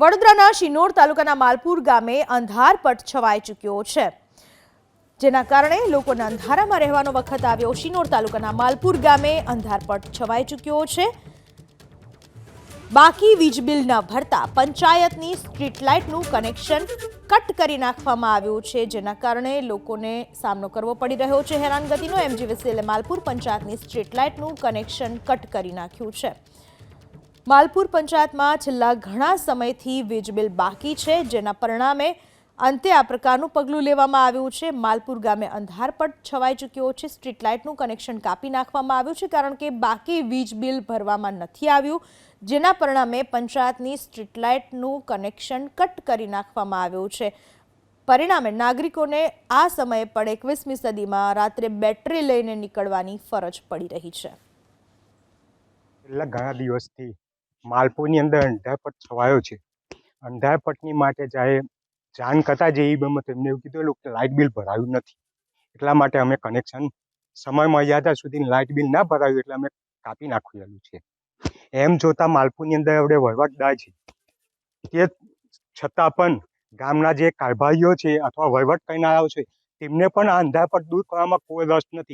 વડોદરાના શિનોર તાલુકાના માલપુર ગામે અંધારપટ છવાઈ ચૂક્યો છે. જેના કારણે લોકોને અંધારામાં રહેવાનો વખત આવ્યો. શિનોર તાલુકાના માલપુર ગામે અંધારપટ છવાઈ ચૂક્યો છે. બાકી વીજ બિલ ન ભરતા પંચાયતની સ્ટ્રીટ લાઇટનું કનેક્શન કટ કરી નાખવામાં આવ્યું છે, જેના કારણે લોકોને સામનો કરવો પડી રહ્યો છે. હેરાનગતિનો એમજીવીસીએલે માલપુર પંચાયતની સ્ટ્રીટ લાઇટનું કનેક્શન કટ કરી નાખ્યું છે. માલપુર પંચાયતમાં છેલ્લા ઘણા સમયથી વીજ બિલ બાકી છે, જેના પરિણામે અંતે આ પ્રકારનું પગલું લેવામાં આવ્યું છે. માલપુર ગામે અંધારપટ છવાઈ ચૂક્યો છે. સ્ટ્રીટ લાઇટનું કનેક્શન કાપી નાખવામાં આવ્યું છે, કારણ કે બાકી વીજ બિલ ભરવામાં નથી આવ્યું, જેના પરિણામે પંચાયતની સ્ટ્રીટ લાઇટનું કનેક્શન કટ કરી નાખવામાં આવ્યું છે. પરિણામે નાગરિકોને આ સમયે પણ એકવીસમી સદીમાં રાત્રે બેટરી લઈને નીકળવાની ફરજ પડી રહી છે. છેલ્લા ઘણા દિવસથી માલપુરની અંદર અંધારપટ છવાયો છે. અંધારપટની માટે જ્યારે જાણ કરતા જે ઈબીમાં તેમને એવું કીધું કે લાઇટ બિલ ભરાયું નથી. એટલા માટે અમે કનેક્શન સમય મર્યાદા સુધી લાઇટ બિલ ના ભરાયું એટલે અમે કાપી નાખેલું છે. એમ જોતાં માલપુરની અંદર આપણે વહીવટદાર છે. તે છતાં પણ ગામના જે કારભારીઓ છે અથવા વહીવટ કરનારાઓ છે, તેમને પણ આ અંધારપટ દૂર કરવામાં કોઈ રસ નથી.